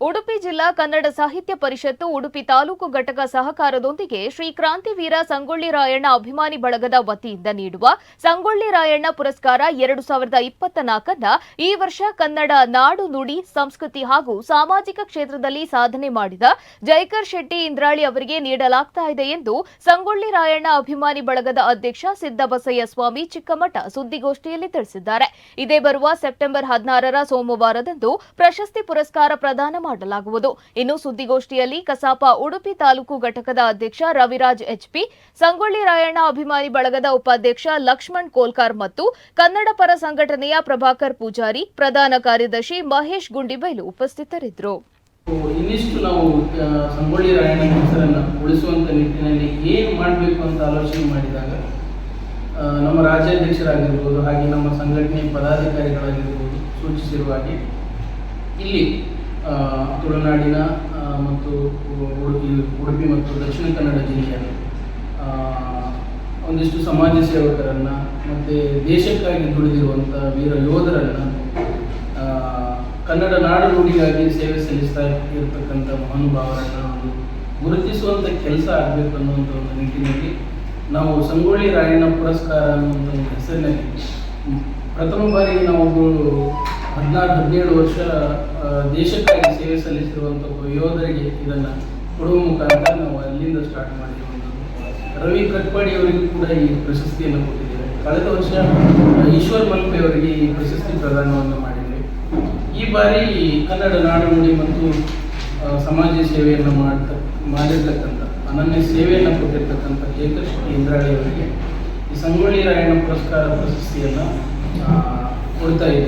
ಉಡುಪಿ ಜಿಲ್ಲಾ ಕನ್ನಡ ಸಾಹಿತ್ಯ ಪರಿಷತ್ತು ಉಡುಪಿ ತಾಲೂಕು ಘಟಕ ಸಹಕಾರದೊಂದಿಗೆ ಶ್ರೀ ಕ್ರಾಂತಿವೀರ ಸಂಗೊಳ್ಳಿ ರಾಯಣ್ಣ ಅಭಿಮಾನಿ ಬಳಗದ ವತಿಯಿಂದ ನೀಡುವ ಸಂಗೊಳ್ಳಿ ರಾಯಣ್ಣ ಪುರಸ್ಕಾರ ಎರಡು ಸಾವಿರದ ಇಪ್ಪತ್ತ ನಾಲ್ಕನ್ನ ಈ ವರ್ಷ ಕನ್ನಡ ನಾಡು ನುಡಿ, ಸಂಸ್ಕೃತಿ ಹಾಗೂ ಸಾಮಾಜಿಕ ಕ್ಷೇತ್ರದಲ್ಲಿ ಸಾಧನೆ ಮಾಡಿದ ಜೈಕರ್ ಶೆಟ್ಟಿ ಇಂದ್ರಾಳಿ ಅವರಿಗೆ ನೀಡಲಾಗ್ತಾ ಇದೆ ಎಂದು ಸಂಗೊಳ್ಳಿ ರಾಯಣ್ಣ ಅಭಿಮಾನಿ ಬಳಗದ ಅಧ್ಯಕ್ಷ ಸಿದ್ದಬಸಯ್ಯ ಸ್ವಾಮಿ ಚಿಕ್ಕಮಠ ಸುದ್ದಿಗೋಷ್ಠಿಯಲ್ಲಿ ತಿಳಿಸಿದ್ದಾರೆ. ಇದೇ ಬರುವ ಸೆಪ್ಟೆಂಬರ್ ಹದಿನಾರರ ಸೋಮವಾರದಂದು ಪ್ರಶಸ್ತಿ ಪುರಸ್ಕಾರ ಪ್ರದಾನ ಮಾಡಲಾಗುವುದು. ಇನ್ನು ಸುದ್ದಿಗೋಷ್ಠಿಯಲ್ಲಿ ಕಸಾಪ, ಉಡುಪಿ ತಾಲೂಕು ಘಟಕದ ಅಧ್ಯಕ್ಷ ರವಿರಾಜ್ ಎಚ್ಪಿ, ಸಂಗೊಳ್ಳಿ ರಾಯಣ್ಣ ಅಭಿಮಾನಿ ಬಳಗದ ಉಪಾಧ್ಯಕ್ಷ ಲಕ್ಷ್ಮಣ್ ಕೋಲ್ಕಾರ್ ಮತ್ತು ಕನ್ನಡ ಪರ ಸಂಘಟನೆಯ ಪ್ರಭಾಕರ್ ಪೂಜಾರಿ, ಪ್ರಧಾನ ಕಾರ್ಯದರ್ಶಿ ಮಹೇಶ್ ಗುಂಡಿಬೈಲು ಉಪಸ್ಥಿತರಿದ್ದರು. ಇನ್ನಿಷ್ಟು ನಾವು ಸಂಗೊಳ್ಳಿ ರಾಯಣ್ಣ ಹೆಸರನ್ನು ಉಳಿಸುವಂಥ ನಿಟ್ಟಿನಲ್ಲಿ ಏನು ಮಾಡಬೇಕು ಅಂತ ಆಲೋಚನೆ ಮಾಡಿದಾಗ ನಮ್ಮ ರಾಜ್ಯಾಧ್ಯಕ್ಷರಾಗಿರ್ಬೋದು ಹಾಗೆ ನಮ್ಮ ಸಂಘಟನೆ ಪದಾಧಿಕಾರಿಗಳಾಗಿರ್ಬೋದು ಸೂಚಿಸಿರುವ ಹಾಗೆ ಇಲ್ಲಿ ತುಳುನಾಡಿನ ಮತ್ತು ಉಡುಪಿ ಉಡುಪಿ ಮತ್ತು ದಕ್ಷಿಣ ಕನ್ನಡ ಜಿಲ್ಲೆಯ ಒಂದಿಷ್ಟು ಸಮಾಜ ಸೇವಕರನ್ನು, ಮತ್ತು ದೇಶಕ್ಕಾಗಿ ದುಡಿದಿರುವಂಥ ವೀರ ಯೋಧರನ್ನು ಕನ್ನಡ ನಾಡು ನುಡಿಗಾಗಿ ಸೇವೆ ಸಲ್ಲಿಸ್ತಾ ಇರತಕ್ಕಂಥ ಮಹಾನುಭಾವರನ್ನು ಒಂದು ಗುರುತಿಸುವಂಥ ಕೆಲಸ ಆಗಬೇಕು ಅನ್ನುವಂಥ ಒಂದು ನಿಟ್ಟಿನಲ್ಲಿ ನಾವು ಸಂಗೊಳ್ಳಿ ರಾಯಣ್ಣ ಪುರಸ್ಕಾರ ಅನ್ನುವಂಥ ಒಂದು ಹೆಸರಿನಲ್ಲಿ ಪ್ರಥಮ ಬಾರಿಗೆ ನಾವು ಹದಿನಾರು, ಹದಿನೇಳು ವರ್ಷ ದೇಶಕ್ಕಾಗಿ ಸೇವೆ ಸಲ್ಲಿಸಿರುವಂಥ ಒಬ್ಬ ಯೋಧರಿಗೆ ಇದನ್ನು ಕೊಡುವ ಮುಖಾಂತರ ನಾವು ಅಲ್ಲಿಂದ ಸ್ಟಾರ್ಟ್ ಮಾಡಿರುವಂಥದ್ದು ರವಿ ಕಟ್ಪಾಡಿ ಅವರಿಗೂ ಕೂಡ ಈ ಪ್ರಶಸ್ತಿಯನ್ನು ಕೊಟ್ಟಿದ್ದೇವೆ ಕಳೆದ ವರ್ಷ ಈಶ್ವರ್ ಮಲ್ಪೆ ಅವರಿಗೆ ಈ ಪ್ರಶಸ್ತಿ ಪ್ರದಾನವನ್ನು ಮಾಡಿದ್ದೇವೆ ಈ ಬಾರಿ ಕನ್ನಡ ನಾಡು ನುಡಿ ಮತ್ತು ಸಮಾಜ ಸೇವೆಯನ್ನು ಮಾಡ್ತ, ಮಾಡಿರ್ತಕ್ಕಂಥ, ಅನನ್ಯ ಸೇವೆಯನ್ನು ಕೊಟ್ಟಿರ್ತಕ್ಕಂಥ ಜಯಕೃಷ್ಣ ಇಂದ್ರಾಳಿ ಅವರಿಗೆ ಈ ಸಂಗೊಳ್ಳಿ ರಾಯಣ್ಣ ಪುರಸ್ಕಾರ ಪ್ರಶಸ್ತಿಯನ್ನು ಕೊಡ್ತಾ ಇದ್ದೇವೆ